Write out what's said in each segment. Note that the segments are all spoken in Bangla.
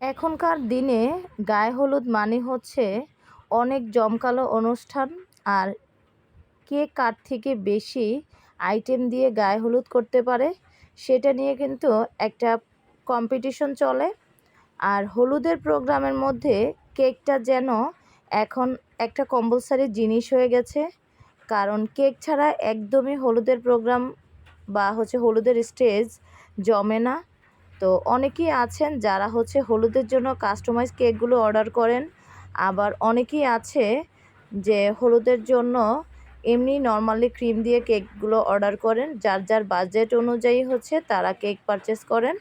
এখনকার দিনে গায়ে হলুদ মানে হচ্ছে অনেক জমকালো অনুষ্ঠান আর কে কার থেকে বেশি আইটেম দিয়ে গায়ে হলুদ করতে পারে, সেটা নিয়ে কিন্তু একটা কম্পিটিশন চলে। আর হলুদের প্রোগ্রামের মধ্যে কেকটা যেন এখন একটা কম্পালসারি জিনিস হয়ে গেছে। কারণ কেক ছাড়া একদমই হলুদের প্রোগ্রাম বা হচ্ছে হলুদের স্টেজ জমে না। তো অনেকেই আছেন যারা হচ্ছে হলুদের জন্য কাস্টমাইজ কেকগুলো অর্ডার করেন। আবার অনেকেই আছে যে হলুদের জন্য এমনি নর্মালি ক্রিম দিয়ে কেকগুলো অর্ডার করেন। যার যার বাজেট অনুযায়ী হচ্ছে তারা কেক পারচেস করেন।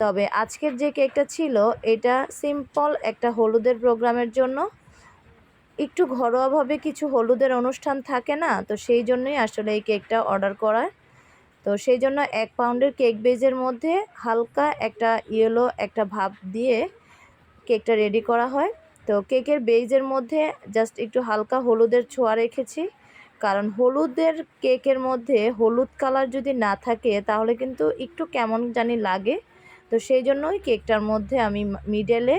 তবে আজকের যে কেকটা ছিল, এটা সিম্পল একটা হলুদের প্রোগ্রামের জন্য। একটু ঘরোয়াভাবে কিছু হলুদের অনুষ্ঠান থাকে না, তো সেই জন্যই আসলে এই কেকটা অর্ডার করার তো সেই জন্য এক পাউন্ডের কেক বেজের মধ্যে হালকা একটা ইয়েলো একটা ভাব দিয়ে কেকটা রেডি করা হয়। তো কেকের বেজের মধ্যে জাস্ট একটু হালকা হলুদের ছোঁয়া রেখেছি। কারণ হলুদের কেকের মধ্যে হলুদ কালার যদি না থাকে তাহলে কিন্তু একটু কেমন জানি লাগে। তো সেই জন্যই কেকটার মধ্যে আমি মিডেলে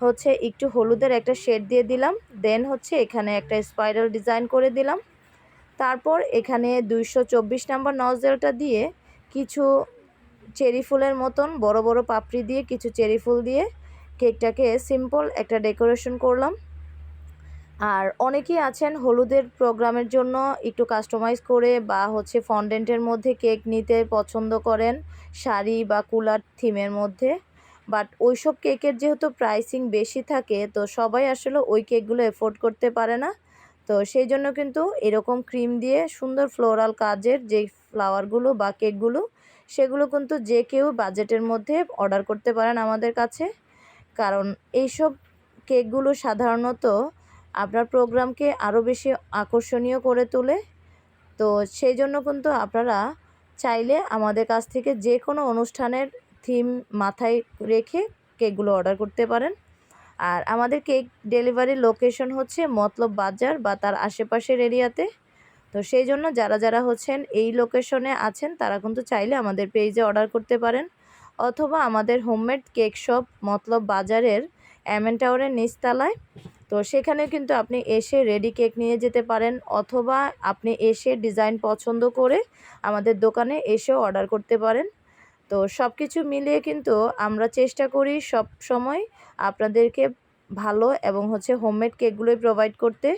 হচ্ছে একটু হলুদের একটা শেড দিয়ে দিলাম। দেন হচ্ছে এখানে একটা স্পাইরাল ডিজাইন করে দিলাম। তারপর এখানে দুইশো চব্বিশ নাম্বার নজেলটা দিয়ে কিছু চেরি ফুলের মতন, বড় বড় পাপড়ি দিয়ে কিছু চেরি ফুল দিয়ে কেকটাকে সিম্পল একটা ডেকোরেশন করলাম। আর অনেকেই আছেন হলুদের প্রোগ্রামের জন্য একটু কাস্টমাইজ করে বা হচ্ছে ফন্ডেন্টের মধ্যে কেক নিতে পছন্দ করেন শাড়ি বা কুলার থিমের মধ্যে। বাট ওইসব কেকের যেহেতু প্রাইসিং বেশি থাকে, তো সবাই আসলে ওই কেকগুলো এফোর্ড করতে পারে না। তো সেই জন্য কিন্তু এরকম ক্রিম দিয়ে সুন্দর ফ্লোরাল কাজের যেই ফ্লাওয়ারগুলো বা কেকগুলো সেগুলো কিন্তু যে কেউ বাজেটের মধ্যে অর্ডার করতে পারেন আমাদের কাছে। কারণ এইসব কেকগুলো সাধারণত আপনার প্রোগ্রামকে আরও বেশি আকর্ষণীয় করে তোলে। তো সেই জন্য কিন্তু আপনারা চাইলে আমাদের কাছ থেকে যে কোনো অনুষ্ঠানের থিম মাথায় রেখে কেকগুলো অর্ডার করতে পারেন। আর আমাদের কেক ডেলিভারির লোকেশন হচ্ছে মতলব বাজার বা তার আশেপাশের এরিয়াতে। তো সেই জন্য যারা যারা হচ্ছেন এই লোকেশনে আছেন, তারা কিন্তু চাইলে আমাদের পেজে অর্ডার করতে পারেন। অথবা আমাদের হোমমেড কেক শপ মতলব বাজারের অ্যামেন টাওয়ারের নিচতলায়। তো সেখানে কিন্তু আপনি এসে রেডি কেক নিয়ে যেতে পারেন অথবা আপনি এসে ডিজাইন পছন্দ করে আমাদের দোকানে এসেও অর্ডার করতে পারেন। তো সব কিছু মিলিয়ে কিন্তু আমরা চেষ্টা করি সব সময় আপনাদেরকে ভালো এবং হচ্ছে হোমমেড কেকগুলোই প্রোভাইড করতে।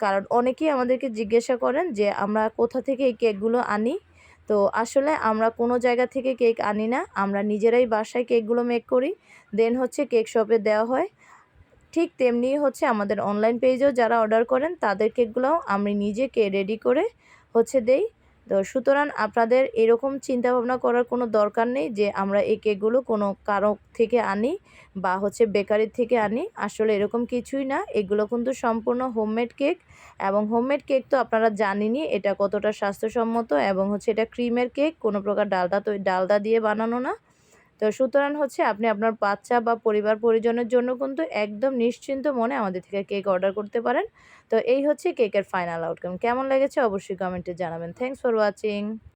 কারণ অনেকেই আমাদেরকে জিজ্ঞাসা করেন যে, আমরা কোথা থেকে এই কেকগুলো আনি? তো আসলে আমরা কোনো জায়গা থেকে কেক আনি না, আমরা নিজেরাই বাসায় কেকগুলো মেক করি। দেন হচ্ছে কেক শপে দেওয়া হয়। ঠিক তেমনি হচ্ছে আমাদের অনলাইন পেজেও যারা অর্ডার করেন, তাদের কেকগুলোও আমি নিজে কে রেডি করে হচ্ছে দেই। তো সুতরাং আপনাদের এরকম চিন্তা ভাবনা করার কোনো দরকার নেই যে আমরা এই কেকগুলো কোনো কারও থেকে আনি বা হচ্ছে বেকারির থেকে আনি। আসলে এরকম কিছুই না। এগুলো কিন্তু সম্পূর্ণ হোমমেড কেক এবং হোমমেড কেক তো আপনারা জানেনই এটা কতটা স্বাস্থ্যসম্মত এবং হচ্ছে এটা ক্রিমের কেক কোনো প্রকার ডালদা তো, ডালদা দিয়ে বানানো না। তো সুতরাং হচ্ছে আপনি আপনার বাচ্চা বা পরিবার পরিজনের জন্য কিন্তু একদম নিশ্চিন্ত মনে আমাদের থেকে কেক অর্ডার করতে পারেন। তো এই হচ্ছে কেকের ফাইনাল আউটকাম কেমন লেগেছে অবশ্যই কমেন্টে জানাবেন। Thanks for watching